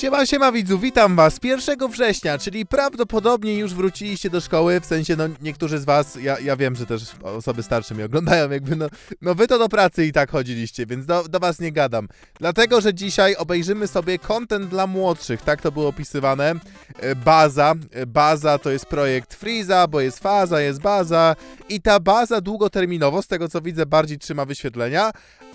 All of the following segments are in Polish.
Siema, siema widzu, witam was 1 września, czyli prawdopodobnie już wróciliście do szkoły, w sensie no niektórzy z was, ja, ja wiem, że też osoby starsze mnie oglądają, jakby no, no wy to do pracy i tak chodziliście, więc do, do was nie gadam. Dlatego, że dzisiaj obejrzymy sobie content dla młodszych, tak to było opisywane. E, Baza, E, baza to jest projekt Freeza, bo jest faza, jest baza i ta baza długoterminowo, z tego co widzę, bardziej trzyma wyświetlenia,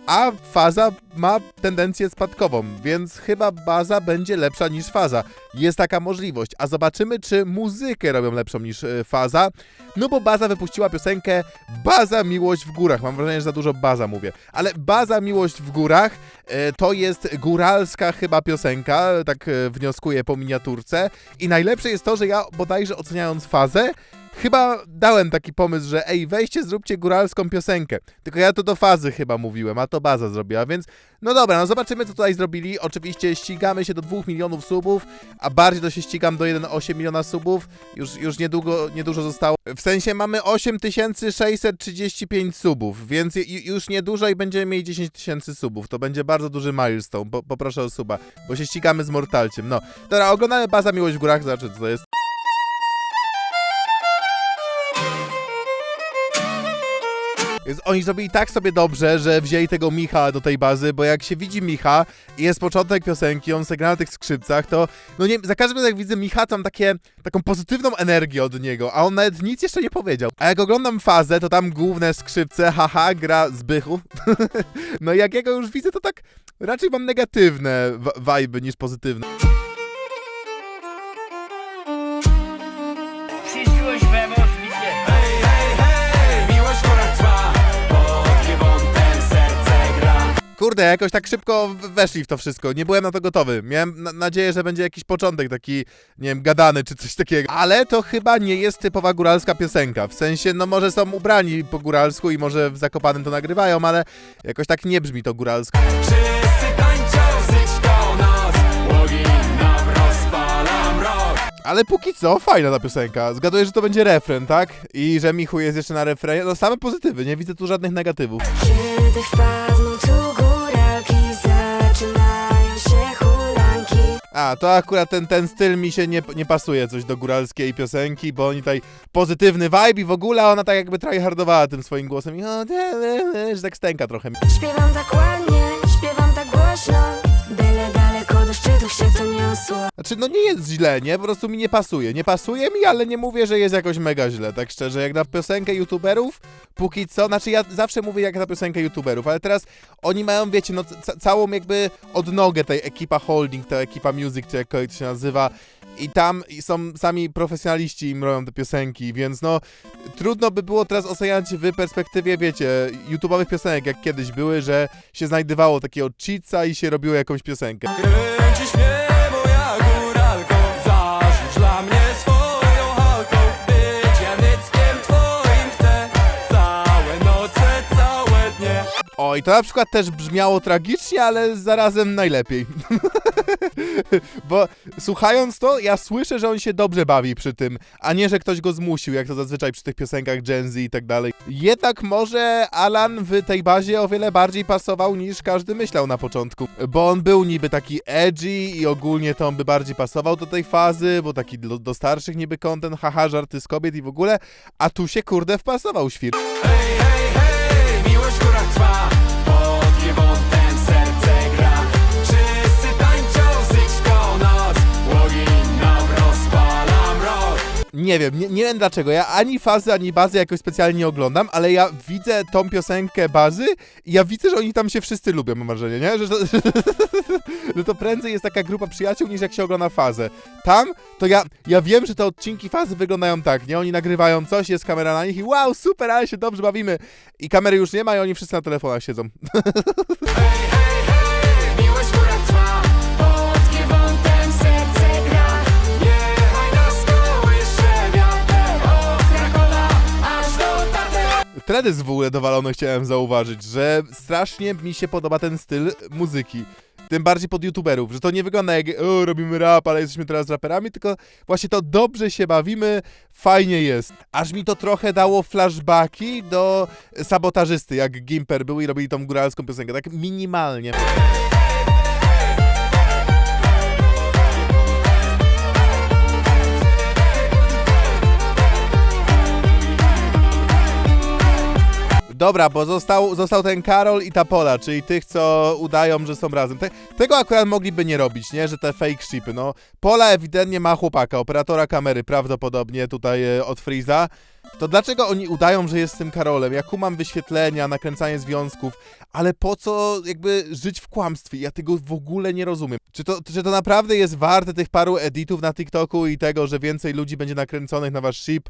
a faza ma tendencję spadkową, więc chyba baza będzie lepsza niż faza. Jest taka możliwość, a zobaczymy, czy muzykę robią lepszą niż e, faza. No bo baza wypuściła piosenkę Baza Miłość w Górach. Mam wrażenie, że za dużo baza mówię. Ale Baza Miłość w Górach e, to jest góralska chyba piosenka, tak e, wnioskuję po miniaturce. I najlepsze jest to, że ja bodajże oceniając fazę, chyba dałem taki pomysł, że ej, weźcie, zróbcie góralską piosenkę. Tylko ja to do fazy chyba mówiłem, a to baza zrobiła, więc no dobra, no zobaczymy co tutaj zrobili. Oczywiście ścigamy się do 2 milionów subów, a bardziej to się ścigam do 1,8 miliona subów. Już, już niedługo, niedużo zostało. W sensie mamy 8635 subów, więc ju- już niedużo i będziemy mieli 10 tysięcy subów. To będzie bardzo duży milestone. Po, poproszę o suba, bo się ścigamy z Mortalciem. No, dobra, oglądamy Baza Miłość w Górach, zobaczymy co to jest. Jest, oni zrobili tak sobie dobrze, że wzięli tego Micha do tej bazy, bo jak się widzi Micha i jest początek piosenki, on se gra na tych skrzypcach, to no nie, za każdym razem jak widzę Micha, to mam takie, taką pozytywną energię od niego, a on nawet nic jeszcze nie powiedział. A jak oglądam fazę, to tam główne skrzypce, haha, gra Zbychu. no i jak ja go już widzę, to tak raczej mam negatywne w- vibe niż pozytywne. Kurde, jakoś tak szybko weszli w to wszystko. Nie byłem na to gotowy. Miałem na nadzieję, że będzie jakiś początek taki, nie wiem, gadany czy coś takiego. Ale to chyba nie jest typowa góralska piosenka. W sensie, no może są ubrani po góralsku i może w Zakopanem to nagrywają, ale jakoś tak nie brzmi to góralsko. Wszyscy tańczą, nam rozpala mrok. Ale póki co, fajna ta piosenka. Zgaduję, że to będzie refren, tak? I że Michu jest jeszcze na refrenie. No same pozytywy, nie widzę tu żadnych negatywów. Kiedy wpadną tu A, to akurat ten, ten styl mi się nie, nie pasuje coś do góralskiej piosenki, bo oni tutaj pozytywny vibe i w ogóle ona tak jakby tryhardowała tym swoim głosem i o, że tak stęka trochę. Śpiewam tak ładnie, śpiewam tak głośno. Się to niosło. Znaczy, no nie jest źle, nie? Po prostu mi nie pasuje. Nie pasuje mi, ale nie mówię, że jest jakoś mega źle, tak szczerze. Jak na piosenkę youtuberów, póki co, znaczy ja zawsze mówię jak na piosenkę youtuberów, ale teraz oni mają, wiecie, no ca- całą jakby odnogę tej ekipa holding, ta ekipa music, czy jak to się nazywa, i tam są sami profesjonaliści im robią te piosenki, więc no trudno by było teraz oceniać w perspektywie, wiecie, YouTube'owych piosenek, jak kiedyś były, że się znajdywało takiego cheatsa i się robiło jakąś piosenkę. I to na przykład też brzmiało tragicznie, ale zarazem najlepiej. Bo słuchając to, ja słyszę, że on się dobrze bawi przy tym, a nie, że ktoś go zmusił, jak to zazwyczaj przy tych piosenkach Gen Z i tak dalej. Jednak może Alan w tej bazie o wiele bardziej pasował niż każdy myślał na początku. Bo on był niby taki edgy i ogólnie to on by bardziej pasował do tej fazy, bo taki do, do starszych niby content, haha, żarty z kobiet i w ogóle, a tu się kurde wpasował świr. Hej, hej, Nie wiem, nie, nie wiem dlaczego. Ja ani fazy, ani bazy jakoś specjalnie nie oglądam, ale ja widzę tą piosenkę bazy i ja widzę, że oni tam się wszyscy lubią, mam wrażenie, nie? Że to, że to prędzej jest taka grupa przyjaciół niż jak się ogląda fazę. Tam to ja, ja wiem, że te odcinki fazy wyglądają tak, nie? Oni nagrywają coś, jest kamera na nich i wow, super, ale się dobrze bawimy. I kamery już nie ma i oni wszyscy na telefonach siedzą. Hej, hej, hej, Teledysk w ogóle dowalony chciałem zauważyć, że strasznie mi się podoba ten styl muzyki. Tym bardziej pod youtuberów, że to nie wygląda jak robimy rap, ale jesteśmy teraz raperami, tylko właśnie to dobrze się bawimy, fajnie jest. Aż mi to trochę dało flashbacki do sabotażysty, jak Gimper był i robili tą góralską piosenkę, tak minimalnie. Dobra, bo został, został ten Karol i ta Pola, czyli tych, co udają, że są razem. Te, tego akurat mogliby nie robić, nie? Że te fake shipy, no. Pola ewidentnie ma chłopaka, operatora kamery prawdopodobnie tutaj e, od Freeza. To dlaczego oni udają, że jest z tym Karolem? Ja kumam wyświetlenia, nakręcanie związków, ale po co jakby żyć w kłamstwie? Ja tego w ogóle nie rozumiem. Czy to, czy to naprawdę jest warte tych paru editów na TikToku i tego, że więcej ludzi będzie nakręconych na wasz ship?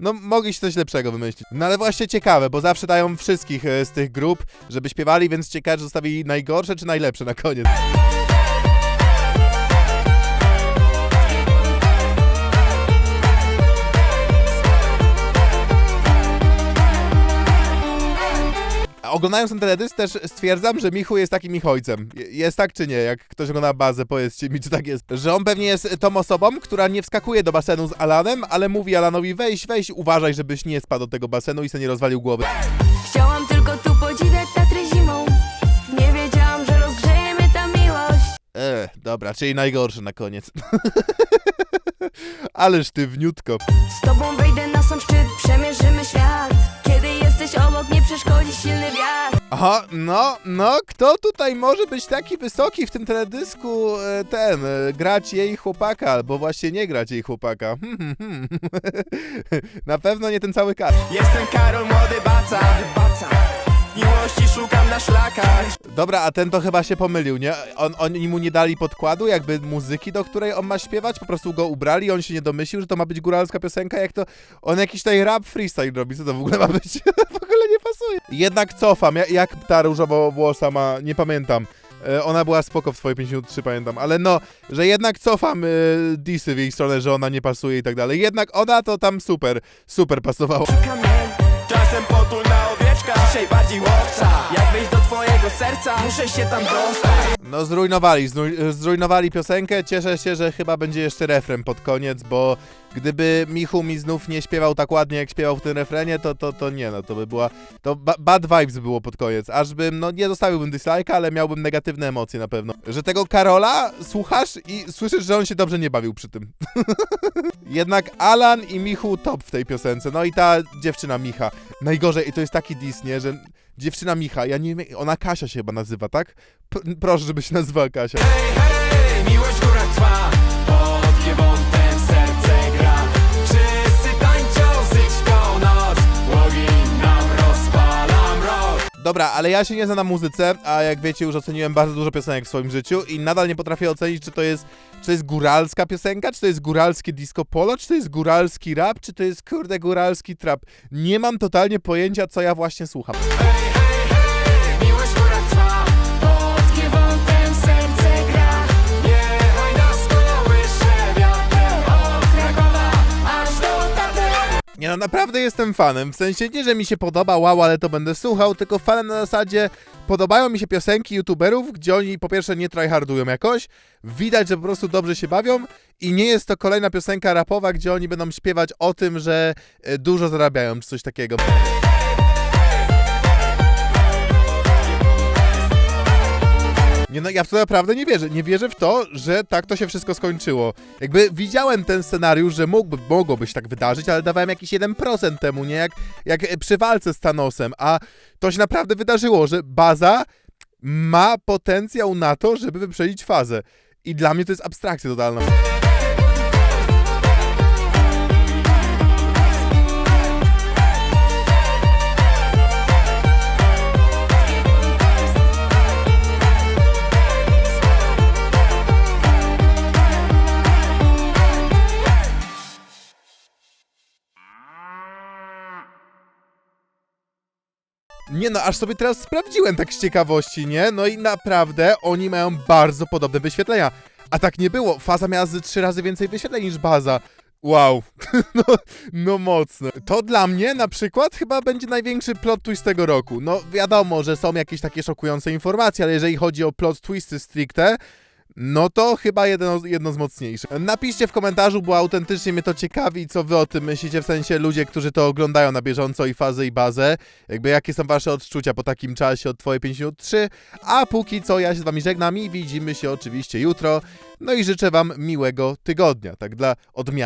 No, mogliście coś lepszego wymyślić. No ale właśnie ciekawe, bo zawsze dają wszystkich e, z tych grup, żeby śpiewali, więc ciekawe, że zostawili najgorsze czy najlepsze na koniec. Oglądając ten teledysk też stwierdzam, że Michu jest takim ich ojcem. Je- Jest tak czy nie? Jak ktoś ogląda bazę, powiedzcie mi, czy tak jest. Że on pewnie jest tą osobą, która nie wskakuje do basenu z Alanem, ale mówi Alanowi weź, weź, uważaj, żebyś nie spadł do tego basenu i sobie nie rozwalił głowy. Chciałam tylko tu podziwiać Tatry zimą Nie wiedziałam, że rozgrzeje mnie ta miłość Eee, dobra, czyli najgorszy na koniec. Ale sztywniutko. Z tobą wejdę na sam szczyt, przemierzymy świat Aha, no, no, kto tutaj może być taki wysoki w tym teledysku, e, ten, e, grać jej chłopaka, albo właśnie nie grać jej chłopaka. Na pewno nie ten cały kar. Jestem Karol, młody baca Miłości szukam na szlakach Dobra, a ten to chyba się pomylił, nie? On, oni mu nie dali podkładu, jakby muzyki, do której on ma śpiewać, po prostu go ubrali, on się nie domyślił, że to ma być góralska piosenka, jak to on jakiś tutaj rap freestyle robi, co to w ogóle ma być? w ogóle nie pasuje. Jednak cofam, ja- jak ta różowo włosa ma, nie pamiętam. E, Ona była spoko w swojej 53, pamiętam, ale no, że jednak cofam y, disy w jej stronę, że ona nie pasuje i tak dalej. Jednak ona to tam super, super pasowała. Czasem potul na Dzisiaj bardziej łowca. Jak wejść do twojego serca Muszę się tam dostać No zrujnowali, zruj- zrujnowali piosenkę. Cieszę się, że chyba będzie jeszcze refren pod koniec, bo gdyby Michu mi znów nie śpiewał tak ładnie, jak śpiewał w tym refrenie, to, to, to nie, no to by była, to ba bad vibes było pod koniec. Aż bym, no nie zostawiłbym dislike'a, ale miałbym negatywne emocje na pewno. Że tego Karola słuchasz i słyszysz, że on się dobrze nie bawił przy tym. Jednak Alan i Michu top w tej piosence. No i ta dziewczyna Micha. Najgorzej, i to jest taki diss, nie, że dziewczyna Micha, ja nie ona Kasia się chyba nazywa, tak? P proszę, żeby się nazywała Kasia. Dobra, ale ja się nie znam na muzyce, a jak wiecie, już oceniłem bardzo dużo piosenek w swoim życiu i nadal nie potrafię ocenić, czy to jest, czy to jest góralska piosenka, czy to jest góralskie disco polo, czy to jest góralski rap, czy to jest kurde góralski trap. Nie mam totalnie pojęcia, co ja właśnie słucham. Hej, hej, no, naprawdę jestem fanem. W sensie nie, że mi się podoba, wow, ale to będę słuchał, tylko fanem na zasadzie podobają mi się piosenki youtuberów, gdzie oni po pierwsze nie tryhardują jakoś, widać, że po prostu dobrze się bawią i nie jest to kolejna piosenka rapowa, gdzie oni będą śpiewać o tym, że e, dużo zarabiają, czy coś takiego. Nie no, ja w to naprawdę nie wierzę. Nie wierzę w to, że tak to się wszystko skończyło. Jakby widziałem ten scenariusz, że mógłby, mogłoby się tak wydarzyć, ale dawałem jakiś 1% temu, nie? Jak, jak przy walce z Thanosem. A to się naprawdę wydarzyło, że baza ma potencjał na to, żeby wyprzedzić fazę. I dla mnie to jest abstrakcja totalna. Nie no, aż sobie teraz sprawdziłem tak z ciekawości, nie? No i naprawdę oni mają bardzo podobne wyświetlenia. A tak nie było. Faza miała z trzy razy więcej wyświetleń niż baza. Wow, no, no mocno. To dla mnie na przykład chyba będzie największy plot twist tego roku. No wiadomo, że są jakieś takie szokujące informacje, ale jeżeli chodzi o plot twisty stricte, no to chyba jedno, jedno z mocniejszych. Napiszcie w komentarzu, bo autentycznie mnie to ciekawi, co wy o tym myślicie, w sensie ludzie, którzy to oglądają na bieżąco i fazę i bazę. Jakby jakie są wasze odczucia po takim czasie od Twoje 53. A póki co ja się z wami żegnam i widzimy się oczywiście jutro. No i życzę wam miłego tygodnia, tak dla odmiany.